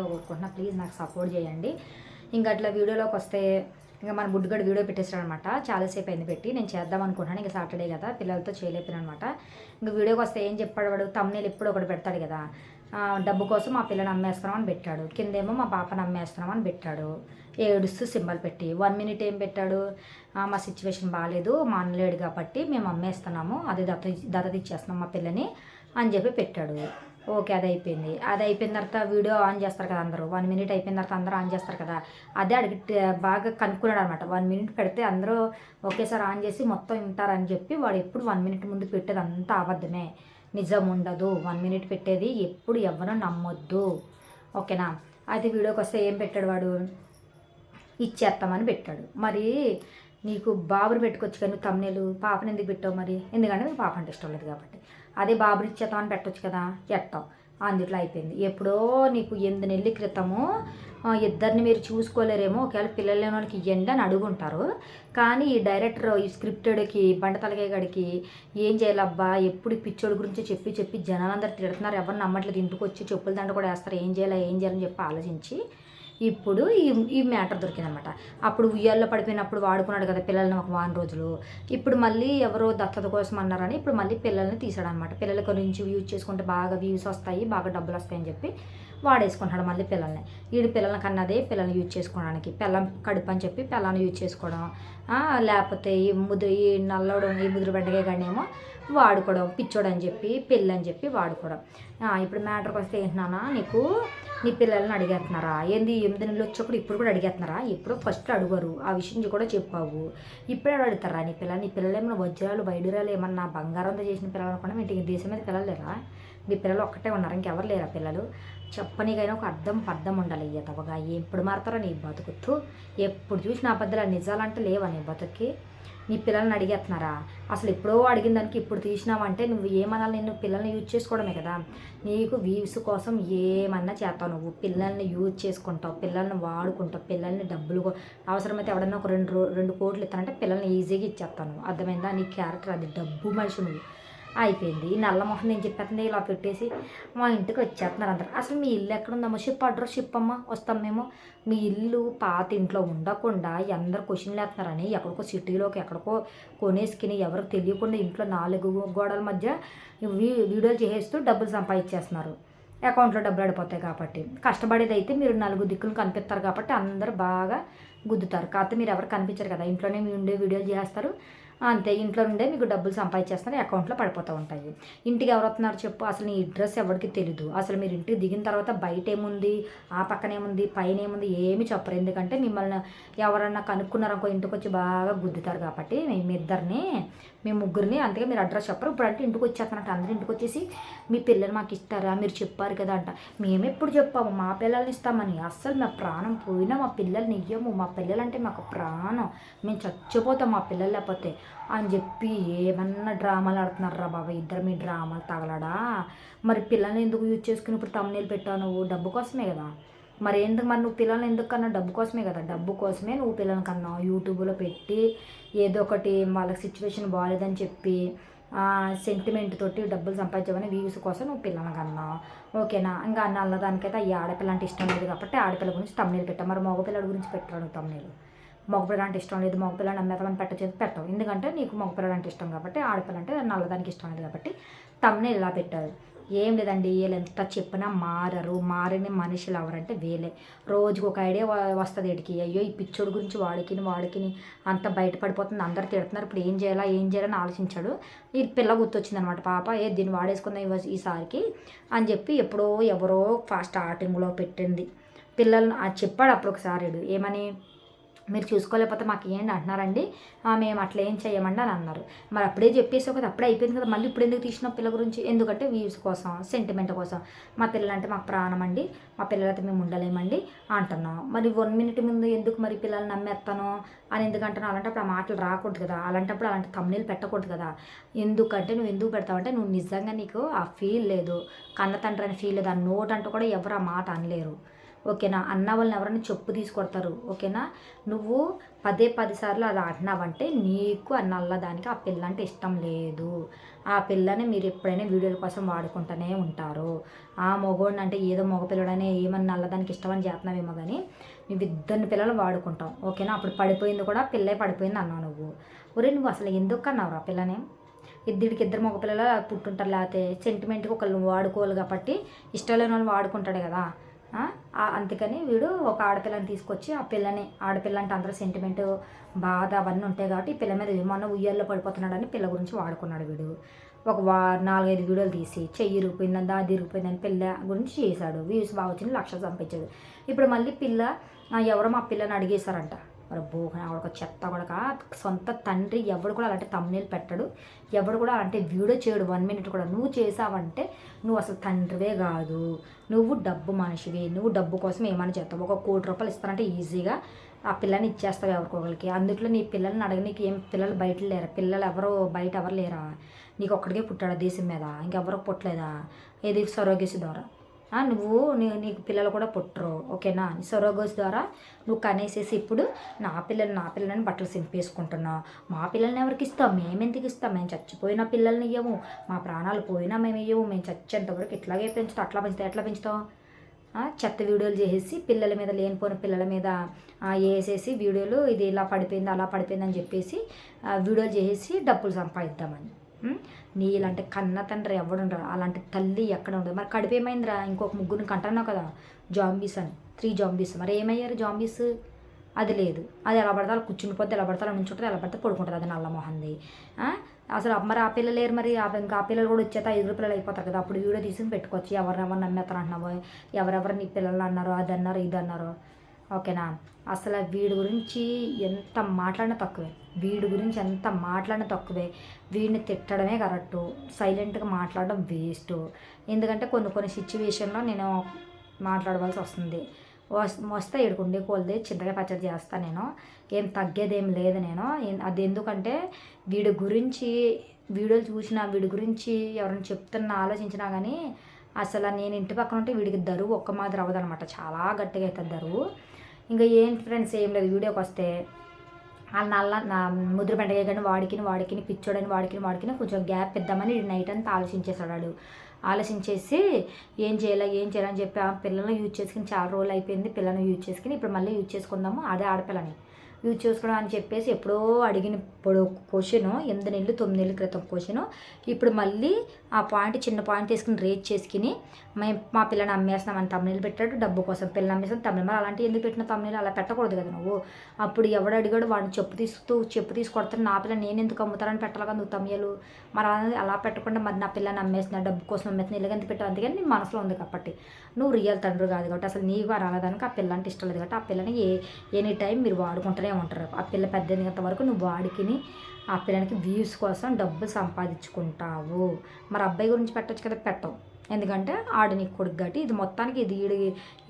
మనస్ఫూర్తిగా కోరుకుంటున్నా ప్లీజ్ నాకు సపోర్ట్ చేయండి. ఇంకా అట్లా వీడియోలోకి వస్తే ఇంకా మన బుడ్డుగడు వీడియో పెట్టేశాడు అనమాట చాలాసేపు అయింది పెట్టి. నేను చేద్దాం అనుకుంటున్నాను. ఇంకా సాటర్డే కదా. పిల్లలతో చేయలేపాను అనమాట ఇంకా వీడియోకి వస్తే ఏం చెప్పాడు వాడు తమ్నేలు ఎప్పుడు ఒకటి పెడతాడు కదా. డబ్బు కోసం మా పిల్లని అమ్మేస్తున్నాం అని పెట్టాడు. కిందేమో మా పాపను అమ్మేస్తున్నాం అని పెట్టాడు. ఏడుస్తూ సింబల్ పెట్టి. వన్ మినిట్ ఏం పెట్టాడు? మా సిచ్యువేషన్ బాగాలేదు మా అన్నలేడు కాబట్టి మేము అమ్మేస్తున్నాము. అదే దత్త దత్తత ఇచ్చేస్తున్నాం మా పిల్లని అని చెప్పి పెట్టాడు. ఓకే అది అయిపోయింది అది అయిపోయిన తర్వాత వీడియో ఆన్ చేస్తారు కదా అందరూ. వన్ మినిట్ అయిపోయిన తర్వాత అందరూ ఆన్ చేస్తారు కదా. అదే అడిగి బాగా కనుక్కున్నాడు అనమాట వన్ మినిట్ పెడితే అందరూ ఒకేసారి ఆన్ చేసి మొత్తం వింటారని చెప్పి వాడు ఎప్పుడు వన్ మినిట్ ముందు పెట్టేది అంతా అబద్ధమే. నిజం ఉండదు. వన్ మినిట్ పెట్టేది ఎప్పుడు ఎవరు నమ్మొద్దు. ఓకేనా? అయితే వీడియోకి వస్తే ఏం పెట్టాడు వాడు? ఇచ్చేస్తామని పెట్టాడు. మరి నీకు బాబుని పెట్టుకోవచ్చు కానీ నువ్వు తమ్నేలు పాపని ఎందుకు పెట్టావు మరి? ఎందుకంటే నీకు పాప అంటే ఇష్టం లేదు కాబట్టి. అదే బాబుని ఇచ్చేద్దామని పెట్టచ్చు కదా ఎట్టాం అందుట్లో అయిపోయింది. ఎప్పుడో నీకు ఎనిమిది నెలల క్రితము ఇద్దరిని మీరు చూసుకోలేరేమో ఒకవేళ పిల్లలు లేని వాళ్ళకి ఇవ్వండి అని అడుగుంటారు. కానీ ఈ డైరెక్టర్ ఈ స్క్రిప్టెడ్కి బండ తలకాయ గడికి ఏం చేయాలబ్బా? ఎప్పుడు పిచ్చోడి గురించి చెప్పి చెప్పి జనాలందరూ తిడుతున్నారు. ఎవరు నమ్మట్లేదు. ఇంటికి వచ్చి చెప్పుల దండ కూడా వేస్తారు. ఏం చేయాలి? ఏం చేయాలని చెప్పి ఆలోచించి ఇప్పుడు ఈ ఈ మ్యాటర్ దొరికిందనమాట అప్పుడు ఉయ్యాల్లో పడిపోయినప్పుడు వాడుకున్నాడు కదా పిల్లల్ని ఒక వారం రోజులు. ఇప్పుడు మళ్ళీ ఎవరో దత్తత కోసం అన్నారని ఇప్పుడు మళ్ళీ పిల్లల్ని తీసాడనమాట పిల్లల గురించి యూజ్ చేసుకుంటే బాగా వ్యూస్ వస్తాయి బాగా డబ్బులు వస్తాయని చెప్పి వాడేసుకుంటాడు మళ్ళీ పిల్లల్ని. వీడి పిల్లలకి అన్నదే పిల్లల్ని యూజ్ చేసుకోవడానికి. పిల్లం కడుపు అని చెప్పి పిల్లల్ని యూజ్ చేసుకోవడం. లేకపోతే ఈ ముదురు ఈ నల్లవడం ఈ ముదురు బెండకాయ ఏమో వాడుకోవడం పిచ్చోడు అని చెప్పి పెళ్ళని చెప్పి వాడుకోవడం. ఇప్పుడు మ్యాటర్కి వస్తే ఏంటన్నా నీకు నీ పిల్లల్ని అడిగేస్తున్నారా? ఏంది ఎనిమిది నెలలు వచ్చేప్పుడు ఇప్పుడు కూడా అడిగేస్తున్నారా? ఎప్పుడో ఫస్ట్ అడుగరు. ఆ విషయం కూడా చెప్పావు. ఇప్పుడే అడుగుతారా? నీ పిల్లలు నీ పిల్లలు ఏమైనా వజ్రాలు బయడురాలు ఏమన్నా బంగారంతో చేసిన పిల్లలు అనుకున్నా మీ ఇంటికి దేశం మీద పిల్లలు లేరా? మీ పిల్లలు ఒక్కటే ఉన్నారు ఇంకెవరు లేరా పిల్లలు? చెప్పనీకైనా ఒక అర్థం పర్థం ఉండాలి అయ్యా తవగా ఎప్పుడు మారుతారో నీ బతుకుతూ ఎప్పుడు చూసిన అబద్ధాలు నిజాలంటే లేవా నీ బతుక్కి? నీ పిల్లల్ని అడిగేస్తున్నారా? అసలు ఎప్పుడో అడిగిన దానికి ఇప్పుడు తీసినావంటే నువ్వు ఏమనాలి? నేను పిల్లల్ని యూజ్ చేసుకోవడమే కదా. నీకు వ్యూస్ కోసం ఏమన్నా చేస్తావు నువ్వు? పిల్లల్ని యూజ్ చేసుకుంటావు పిల్లల్ని వాడుకుంటావు పిల్లల్ని డబ్బులు అవసరమైతే ఎవడన్నా ఒక రెండు రో- రెండు కోట్లు ఇస్తానంటే పిల్లల్ని ఈజీగా ఇచ్చేస్తాను. అర్థమైందా? నీ క్యారెక్టర్ అది డబ్బు మనిషి నువ్వు. అయిపోయింది. ఈ నల్ల మొహం నేను చెప్పేస్తుంది ఇలా పెట్టేసి మా ఇంటికి వచ్చేస్తున్నారు అందరు. అసలు మీ ఇల్లు ఎక్కడ ఉందమ్మా షిప్ అడ్రస్ షిప్ అమ్మా వస్తాం మేము. మీ ఇల్లు పాత ఇంట్లో ఉండకుండా అందరు క్వశ్చన్లు వేస్తున్నారని ఎక్కడికో సిటీలోకి ఎక్కడికో కొనేసుకుని ఎవరికి తెలియకుండా ఇంట్లో నాలుగు గోడల మధ్య వీ- వీడియోలు చేసేస్తూ డబ్బులు సంపాదించేస్తున్నారు. అకౌంట్లో డబ్బులు అడిపోతాయి కాబట్టి. కష్టపడేది అయితే మీరు నలుగురు దిక్కులు కనిపిస్తారు కాబట్టి అందరు బాగా గుద్దుతారు. కాకపోతే మీరు ఎవరు కనిపించారు కదా. ఇంట్లోనే మీ ఉండే వీడియోలు చేస్తారు అంతే ఇంట్లో నుండే మీకు డబ్బులు సంపాదించేస్తారు అకౌంట్లో పడిపోతూ ఉంటాయి. ఇంటికి ఎవరు వస్తున్నారు చెప్పు అసలు నీ అడ్రస్ ఎవరికి తెలీదు. అసలు మీరు ఇంటికి దిగిన తర్వాత బయట ఏముంది ఆ పక్కన ఏముంది పైన ఏముంది ఏమి చెప్పరు. ఎందుకంటే మిమ్మల్ని ఎవరన్నా కనుక్కున్నారనుకో ఇంటికి వచ్చి బాగా గుద్దుతారు కాబట్టి మేము ఇద్దరిని మేము ముగ్గురిని అందుకే మీరు అడ్రస్ చెప్పరు. ఇప్పుడు అంటే ఇంటికి వచ్చేస్తున్నట్టు అందరూ ఇంటికి వచ్చేసి మీ పిల్లలు మాకు ఇస్తారా? మీరు చెప్పారు కదా అంట. మేము ఎప్పుడు చెప్పాము? మా పిల్లల్ని ఇస్తామని. అస్సలు మా ప్రాణం పోయినా మా పిల్లల్ని ఇయ్యము మా పిల్లలంటే మాకు ప్రాణం. మేము చచ్చిపోతాం మా పిల్లలు లేకపోతే. అని చెప్పి ఏమన్నా డ్రామాలు ఆడుతున్నారా బాబా ఇద్దరు మీ డ్రామాలు తగలడా? మరి పిల్లల్ని ఎందుకు యూజ్ చేసుకుని ఇప్పుడు తమ్ముళ్ళు పెట్టావు నువ్వు? డబ్బు కోసమే కదా. మరి ఎందుకు మరి నువ్వు పిల్లల్ని ఎందుకు కన్నా డబ్బు కోసమే కదా. డబ్బు కోసమే నువ్వు పిల్లల్ని కన్నావు. యూట్యూబ్లో పెట్టి ఏదో ఒకటి వాళ్ళకి సిచ్యువేషన్ బాగాలేదని చెప్పి సెంటిమెంట్ తోటి డబ్బులు సంపాదించమని వ్యూస్ కోసం నువ్వు పిల్లలకి కన్నావు. ఓకేనా? ఇంకా అన్న అన్నదానికైతే ఈ ఆడపిల్ల అంటే ఇష్టం లేదు కాబట్టి ఆడపిల్ల గురించి తమ్ముళ్ళు పెట్టావు. మరి మగపిల్లడి గురించి పెట్టాడు తమ్ముళ్ళు మగపిల్ల అంటే ఇష్టం లేదు మగపిల్ల అమ్మేతమని పెట్టచేది పెట్టవు ఎందుకంటే నీకు మగపిల్ల అంటే ఇష్టం కాబట్టి ఆడపిల్ల అంటే నల్లదానికి ఇష్టం లేదు కాబట్టి తమ్నే ఇలా పెట్టారు. ఏం లేదండి వీళ్ళు ఎంత చెప్పినా మారరు. మారని మనుషులు ఎవరంటే వేలే రోజుకు ఒక ఐడియా వస్తుంది వీడికి. అయ్యో ఈ పిచ్చోడు గురించి వాడికి వాడికి అంత బయటపడిపోతుంది అందరు తిడుతున్నారు. ఇప్పుడు ఏం చేయాలా ఏం చేయాలని ఆలోచించాడు. ఈ పిల్ల గుర్తొచ్చింది అనమాట పాప ఏ దీన్ని వాడేసుకుందాం ఈసారికి అని చెప్పి ఎప్పుడో ఎవరో ఫస్ట్ స్టార్టింగ్లో పెట్టింది. పిల్లల్ని చెప్పాడు అప్పుడు ఒకసారి ఏమని మీరు చూసుకోలేకపోతే మాకు ఏంటి అంటున్నారండి మేము అట్లా ఏం చేయమండి అని అన్నారు. మరి అప్పుడే చెప్పేసి కదా అప్పుడే అయిపోయింది కదా మళ్ళీ ఇప్పుడు ఎందుకు తీసిన పిల్లల గురించి? ఎందుకంటే వ్యూస్ కోసం సెంటిమెంట్ కోసం. మా పిల్లలంటే మాకు ప్రాణం అండి. మా పిల్లలైతే మేము ఉండలేమండి అంటున్నాం. మరి వన్ మినిట్ ముందు ఎందుకు మరి పిల్లల్ని నమ్మేస్తాను అని ఎందుకు అలాంటప్పుడు ఆ మాటలు రాకూడదు కదా. అలాంటప్పుడు అలాంటి తమ్ముళ్ళు పెట్టకూడదు కదా. ఎందుకంటే నువ్వు ఎందుకు పెడతావంటే నువ్వు నిజంగా నీకు ఆ ఫీల్ లేదు. కన్న తండ్రి అని ఫీల్ లేదు. ఆ నోట్ అంటూ కూడా ఎవరు ఆ మాట అనలేరు. ఓకేనా? అన్న వాళ్ళని ఎవరైనా చెప్పు తీసుకొడతారు. ఓకేనా? నువ్వు పదే పది సార్లు అలా అంటున్నావంటే నీకు ఆ నల్లదానికి ఆ పిల్ల అంటే ఇష్టం లేదు. ఆ పిల్లని మీరు ఎప్పుడైనా వీడియోల కోసం వాడుకుంటూనే ఉంటారు. ఆ మగోడిని అంటే ఏదో మగ పిల్లడనే ఏమన్నా నల్లదానికి ఇష్టమని చేస్తున్నావేమో కానీ నువ్వు ఇద్దరిని పిల్లలు వాడుకుంటాం ఓకేనా? అప్పుడు పడిపోయింది కూడా పిల్లే పడిపోయింది అన్నావు నువ్వు. ఒరే నువ్వు అసలు ఎందుకు అన్నావు ఆ పిల్లని? ఇద్దరికి ఇద్దరు మగ పిల్లలు పుట్టుంటారు లేకపోతే సెంటిమెంట్కి ఒకళ్ళు వాడుకోవాలి కాబట్టి ఇష్టం లేని వాళ్ళు వాడుకుంటాడు కదా. అందుకని వీడు ఒక ఆడపిల్లని తీసుకొచ్చి ఆ పిల్లని ఆడపిల్ల అంటే అందరూ సెంటిమెంట్ బాధ అవన్నీ ఉంటాయి కాబట్టి ఈ పిల్ల మీద విమానం ఉయ్యాల్లో పడిపోతున్నాడని పిల్ల గురించి వాడుకున్నాడు వీడు. ఒక వా నాలుగైదు వీడియోలు తీసి చెయ్యి ఇరిగిపోయిందని దా ఇరిగిపోయిందని పిల్ల గురించి చేశాడు. వ్యూస్ బాగా వచ్చింది లక్షలు సంపించాడు ఇప్పుడు మళ్ళీ పిల్ల ఎవరో మా పిల్లని అడిగేశారంట. మరి బోహన ఒక చెత్త కొడక సొంత తండ్రి ఎవడు కూడా అలాంటి తమ్నేలు పెట్టడు. ఎవడు కూడా అలాంటి వీడియో చేయడు. వన్ మినిట్ కూడా నువ్వు చేసావంటే నువ్వు అసలు తండ్రివే కాదు. నువ్వు డబ్బు మనిషివి. నువ్వు డబ్బు కోసం ఏమైనా చేస్తావు. ఒక కోటి రూపాయలు ఇస్తానంటే ఈజీగా ఆ పిల్లని ఇచ్చేస్తావు ఎవరికొకరికి అందుట్లో నీ పిల్లల్ని అడగ నీకు ఏం పిల్లలు బయట లేరా? పిల్లలు ఎవరు బయట ఎవరు లేరా? నీకు ఒక్కడికే పుట్టాడా దేశం మీద. ఇంకెవరికి పుట్టలేదా? ఏది? సరోగేసి ద్వారా. నువ్వు నీ నీకు పిల్లలు కూడా పుట్టరు ఓకేనా? సొరోగోస్ ద్వారా నువ్వు కనేసేసి ఇప్పుడు నా పిల్లలు నా పిల్లలని బట్టలు సింపేసుకుంటున్నావు మా పిల్లల్ని ఎవరికి ఇస్తాం? మేము ఎందుకు ఇస్తాం? మేము చచ్చిపోయిన పిల్లల్ని ఇవ్వము మా ప్రాణాలు పోయినా మేము ఇవ్వము మేము చచ్చేంతవరకు ఇట్లాగే పెంచుతాం. అట్లా పెంచుతాం ఎట్లా పెంచుతాం? చెత్త వీడియోలు చేసేసి పిల్లల మీద లేనిపోయిన పిల్లల మీద వేసేసి వీడియోలు ఇది ఇలా పడిపోయింది అలా పడిపోయింది అని చెప్పేసి వీడియోలు చేసేసి డబ్బులు సంపాదిద్దామని. నీలాంటి కన్న తండ్రి ఎవడుండరు అలాంటి తల్లి ఎక్కడ ఉండదు మరి కడుపు ఏమైందిరా? ఇంకొక ముగ్గురిని కంటున్నావు కదా జాంబీస్ అని. Three zombies. మరి ఏమయ్యారు జాంబీస్? అది లేదు. అది ఎలా పడితే అలా కూర్చుని పోతే ఎలా పడితే అలా నుంచుంటుంది ఎలా పడితే పడుకుంటుంది. అది నల్ల మొహంది అసలు మరి ఆ పిల్లలు లేరు మరి. ఇంకా ఆ పిల్లలు కూడా వచ్చేత ఐదుగురు పిల్లలు అయిపోతారు కదా. అప్పుడు వీడియో తీసుకుని పెట్టుకోవచ్చు. ఎవరినెవరు నమ్మేస్తారు అంటున్నావు? ఎవరెవరు నీ పిల్లలు అన్నారు? అది అన్నారు? ఇది అన్నారు? ఓకేనా? అసలు వీడి గురించి ఎంత మాట్లాడినా తక్కువే. వీడి గురించి ఎంత మాట్లాడిన తక్కువే. వీడిని తిట్టడమే కరెక్టు. సైలెంట్గా మాట్లాడడం వేస్ట్. ఎందుకంటే కొన్ని కొన్ని సిచ్యువేషన్లో నేను మాట్లాడవలసి వస్తుంది. వస్తే ఏడుకుండే కోల్ది చింతకాయ పచ్చడి చేస్తాను నేను. ఏం తగ్గేదేం లేదు నేను. అది ఎందుకంటే వీడి గురించి వీడియోలు చూసినా వీడి గురించి ఎవరైనా చెప్తున్నా ఆలోచించినా కానీ అసలు నేను ఇంటి పక్కన ఉంటే వీడికి దరువు ఒక్క మాదిరి అవ్వదనమాట. చాలా గట్టిగా అవుతుంది దరువు. ఇంకా ఏంటి ఫ్రెండ్స్ ఏం లేదు. వీడియోకి వస్తే ఆ నల్ల నా ముద్ర పండగ కానీ వాడికిని వాడికిని పిచ్చోడని వాడికిని వాడికిని కొంచెం గ్యాప్ ఇద్దామని నైట్ అంతా ఆలోచించేసాడు ఆలోచించేసి ఏం చేయాలి ఏం చేయాలని చెప్పి ఆ పిల్లలను యూజ్ చేసుకుని చాలా రోజులు అయిపోయింది పిల్లల్ని యూజ్ చేసుకుని ఇప్పుడు మళ్ళీ యూజ్ చేసుకుందాము అదే ఆడపిల్లని. యూజ్ చేసుకోవడం అని చెప్పేసి ఎప్పుడో అడిగిన ఇప్పుడు క్వశ్చన్ ఎనిమిది నెలలు తొమ్మిది నెలల క్రితం క్వశ్చన్. ఇప్పుడు మళ్ళీ ఆ పాయింట్ చిన్న పాయింట్ తీసుకుని రేట్ చేసుకుని మేము మా పిల్లని అమ్మేస్తామని తమిళ పెట్టాడు. డబ్బు కోసం పిల్లని అమ్మేస్తాం తమిళ మరి అలాంటి ఎందుకు పెట్టిన తమిళ అలా పెట్టకూడదు కదా నువ్వు. అప్పుడు ఎవడు అడిగాడు వాడిని చెప్పు తీస్తూ చెప్పు తీసుకొడతాను నా పిల్ల నేను ఎందుకు అమ్ముతారని పెట్టాలి కదా నువ్వు తమిళలు మరి అలా అలా పెట్టకుండా మరి నా పిల్లని అమ్మేస్తున్నా డబ్బు కోసం అమ్మేస్తున్నా ఎందుకు పెట్టావు? అందుకని నీ మనసులో ఉంది కాబట్టి. నువ్వు రియల్ తండ్రి కాదు కాబట్టి అసలు నీకు రాలేదానికి ఆ పిల్ల అంటే ఇష్టం లేదు కాబట్టి ఆ పిల్లని ఏ ఎనీ టైం మీరు వాడుకుంటూనే ఉంటారు. ఆ పిల్ల పెద్ద వరకు నువ్వు వాడికిని ఆ పిల్లనికి వ్యూస్ కోసం డబ్బులు సంపాదించుకుంటావు. మరి అబ్బాయి గురించి పెట్టచ్చు కదా పెట్టవు ఎందుకంటే ఆడు నీకు కొడుకు గట్టి ఇది మొత్తానికి ఇది ఈడి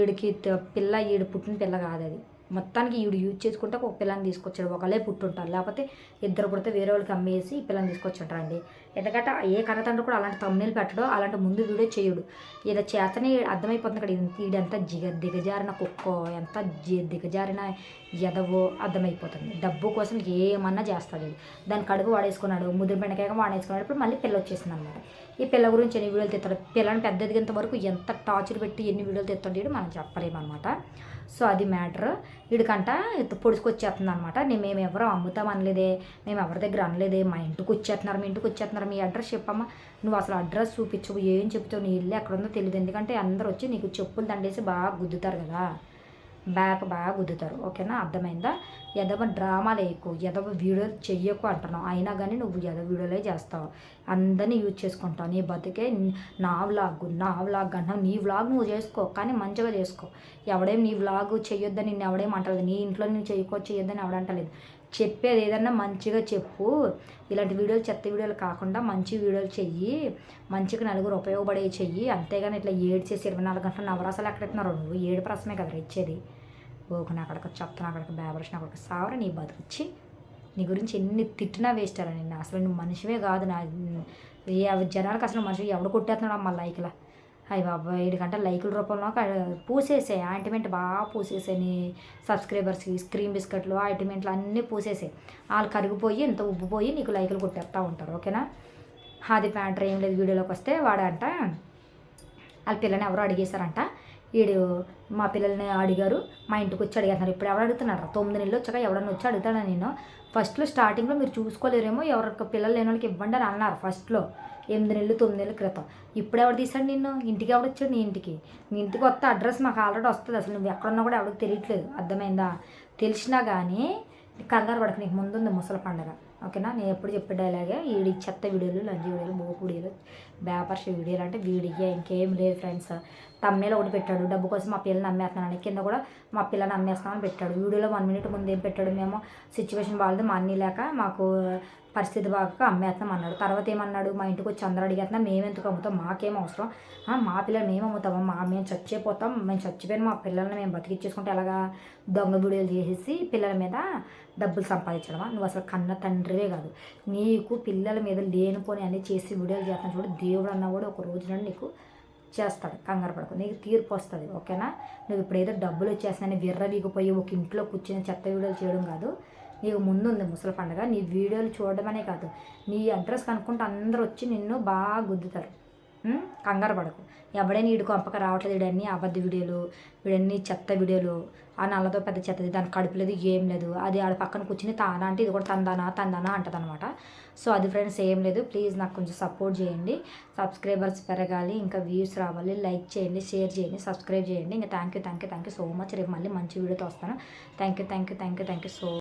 ఈడికి పిల్ల ఈడు పుట్టిన పిల్ల కాదు అది. మొత్తానికి వీడు యూజ్ చేసుకుంటే ఒక పిల్లని తీసుకొచ్చాడు ఒకళ్ళే పుట్టుంటారు. లేకపోతే ఇద్దరు పుడితే వేరే వాళ్ళకి అమ్మేసి ఈ పిల్లని తీసుకొచ్చుంటారండి. ఎందుకంటే ఏ కన్నతండ్రి కూడా అలాంటి తమ్ముళ్ళు పెట్టడు అలాంటి ముందు వీడియో చేయడు. ఏదో చేతనే అర్థమైపోతుంది ఇక్కడ వీడంతా జిగ దిగజారిన కుక్కో ఎంత జి దిగజారిన ఎదవో అర్థమైపోతుంది. డబ్బు కోసం ఏమన్నా చేస్తాడు దాని దానికి వాడేసుకున్నాడు ముద్ర బెండకాయ వాడేసుకున్నాడు ఇప్పుడు మళ్ళీ పిల్ల వచ్చేసింది అనమాట ఈ పిల్ల గురించి ఎన్ని వీడియోలు తెస్తాడు పిల్లని పెద్ద ఎదిగేంత వరకు ఎంత టార్చర్ పెట్టి ఎన్ని వీడియోలు తెస్తాడు మనం చెప్పలేమన్నమాట సో అది మ్యాటర్. వీడికంట పొడుచుకొచ్చేస్తుంది అనమాట నేను మేము ఎవరో అమ్ముతాం అనలేదే. మేము ఎవరి దగ్గర అనలేదే. మా ఇంటికి వచ్చేస్తున్నారు. మీ ఇంటికి వచ్చేస్తున్నారు. మీ అడ్రస్ చెప్పమ్మా. నువ్వు అసలు అడ్రస్ చూపించవు. ఏం చెప్తావు? నీ ఇల్లు ఎక్కడ ఉందో తెలియదు ఎందుకంటే అందరూ వచ్చి నీకు చెప్పులు దండేసి బాగా గుద్దుతారు కదా. బ్యాక్ బాగా గుద్దుతారు. ఓకేనా? అర్థమైందా? ఎదవ డ్రామాలు వేయకు ఎదవ వీడియోలు చెయ్యకు అంటున్నావు. అయినా కానీ నువ్వు ఎదవ వీడియోలే చేస్తావు. అందరినీ యూజ్ చేసుకుంటావు. నీ బతికే నా వ్లాగ్ నా వ్లాగ్ అంటున్నావు నీ వ్లాగ్ నువ్వు చేసుకో కానీ మంచిగా చేసుకో. ఎవడేం నీ వ్లాగ్ చెయ్యొద్దని నిన్ను ఎవడేం అంటలేదు. నీ ఇంట్లో నువ్వు చేయకో చెయ్యొద్దని ఎవడంటలేదు చెప్పేది ఏదన్నా మంచిగా చెప్పు. ఇలాంటి వీడియోలు చెత్త వీడియోలు కాకుండా మంచి వీడియోలు చెయ్యి. మంచిగా నలుగురు ఉపయోగపడే చెయ్యి. అంతేగాని ఇట్లా ఏడ్చేసి ఇరవై నాలుగు గంటలు నవరాసాలు ఎక్కడెత్తున్నారు నువ్వు? ఏడు ప్రసమే కదా ఇచ్చేది. ఓకున అక్కడికి చెప్తాను అక్కడికి బేబరసిన అక్కడికి సావర నీ బతుకుచ్చి నీ గురించి ఎన్ని తిట్టినా వేస్ట్ నిన్న. అసలు నువ్వు మనిషివే కాదు నా. ఏ జనాలకు అసలు మనిషి ఎవడు కొట్టేస్తున్నాడు అమ్మ లైక్లా. అయ్యి బాబా ఏడు గంటల లైకుల రూపంలో పూసేసే పూసేసాయి. ఆయింట్మెంట్ బాగా పూసేసాయి. నీ సబ్స్క్రైబర్స్కి స్క్రీన్ బిస్కెట్లు ఆయింట్మెంట్లు అన్నీ పూసేసాయి. వాళ్ళు కరిగిపోయి ఇంత ఉబ్బిపోయి నీకు లైకులు కొట్టేస్తూ ఉంటారు. ఓకేనా? అది ప్యాంటర్ ఏం లేదు వీడియోలోకి వస్తే వాడంట. వాళ్ళ పిల్లని ఎవరో అడిగేశారంట. వీడు మా పిల్లల్ని అడిగారు మా ఇంటికి వచ్చి అడిగేస్తున్నారు. ఇప్పుడు ఎవరు అడుగుతున్నారు? తొమ్మిది నెలలు వచ్చాక ఎవడన్నా వచ్చి అడుగుతాడా నేను ఫస్ట్లో స్టార్టింగ్లో మీరు చూసుకోలేరేమో ఎవరికి పిల్లలు లేని వాళ్ళకి ఇవ్వండి అని అన్నారు ఫస్ట్లో ఎనిమిది నెలలు తొమ్మిది నెలల క్రితం. ఇప్పుడు ఎవడు తీసాడు నిన్ను? ఇంటికి ఎవడు వచ్చాడు నీ ఇంటికి? నీ ఇంటికి వస్తే అడ్రస్ మాకు ఆల్రెడీ వస్తుంది. అసలు నువ్వు ఎక్కడున్నా కూడా ఎవరికి తెలియట్లేదు. అర్థమైందా? తెలిసినా కానీ కంగారు పడక నీకు ముందుంది ముసలి పండగ. ఓకేనా? నేను ఎప్పుడు చెప్పే డైలాగే ఈడి చెత్త వీడియోలు లంచి వీడియోలు బోపు వీడియోలు వ్యాపార వీడియోలు అంటే వీడియో ఇంకేం లేదు ఫ్రెండ్స్ తమ్మేలో ఒకటి పెట్టాడు. డబ్బు కోసం మా పిల్లని అమ్మేస్తున్నాను కింద కూడా మా పిల్లని అమ్మేస్తామని పెట్టాడు. వీడియోలో వన్ మినిట్ ముందు ఏం పెట్టాడు మేము? సిచ్యువేషన్ బాగాలేదు మా అన్నీ లేక మాకు పరిస్థితి బాగా అమ్మేస్తాం అన్నాడు. తర్వాత ఏమన్నాడు? మా ఇంటికి వచ్చి అందరూ అడిగేస్తున్నా మేము ఎందుకు అమ్ముతాం? మాకేం అవసరం? మా పిల్లలు మేము అమ్ముతాం మా మేము చచ్చిపోతాం మేము చచ్చిపోయిన మా పిల్లల్ని మేము బతికిచ్చేసుకుంటే ఎలాగా దొంగ వీడియోలు చేసేసి పిల్లల మీద డబ్బులు సంపాదించడమా? నువ్వు అసలు కన్న తండ్రివే కాదు. నీకు పిల్లల మీద లేనిపోని అన్ని చేసి వీడియోలు చేస్తాను చూడు దేవుడు అన్న కూడా ఒక రోజున నీకు చేస్తాడు కంగారు పడకు. నీకు తీర్పు వస్తుంది ఓకేనా? నువ్వు ఇప్పుడు ఏదో డబ్బులు వచ్చేస్తున్నాయని విర్రవీగిపోయి ఒక ఇంట్లో కూర్చొని చెత్త వీడియోలు చేయడం కాదు. నీకు ముందు ఉంది ముసలి పండుగ. నీ వీడియోలు చూడడమనే కాదు. నీ అడ్రస్ కనుక్కుంటే అందరూ వచ్చి నిన్ను బాగా గుద్దుతారు. కంగారు పడకు. ఎవడైనా వీడికి కొంపక రావట్లేదు వీడన్నీ అబద్ధ వీడియోలు వీడన్నీ చెత్త వీడియోలు ఆ నల్లతో పెద్ద చెత్తది దానికి కడుపు లేదు ఏం లేదు. అది ఆడ పక్కన కూర్చుని తానా అంటే ఇది కూడా తందానా తందానా అంటది అనమాట సో అది ఫ్రెండ్స్ ఏం లేదు. ప్లీజ్ నాకు కొంచెం సపోర్ట్ చేయండి. సబ్స్క్రైబర్స్ పెరగాలి ఇంకా వ్యూస్ రావాలి. లైక్ చేయండి షేర్ చేయండి సబ్స్క్రైబ్ చేయండి. ఇంకా thank you thank you thank you so much రేపు మళ్ళీ మంచి వీడియోతో వస్తాను. Thank you thank you thank you thank you so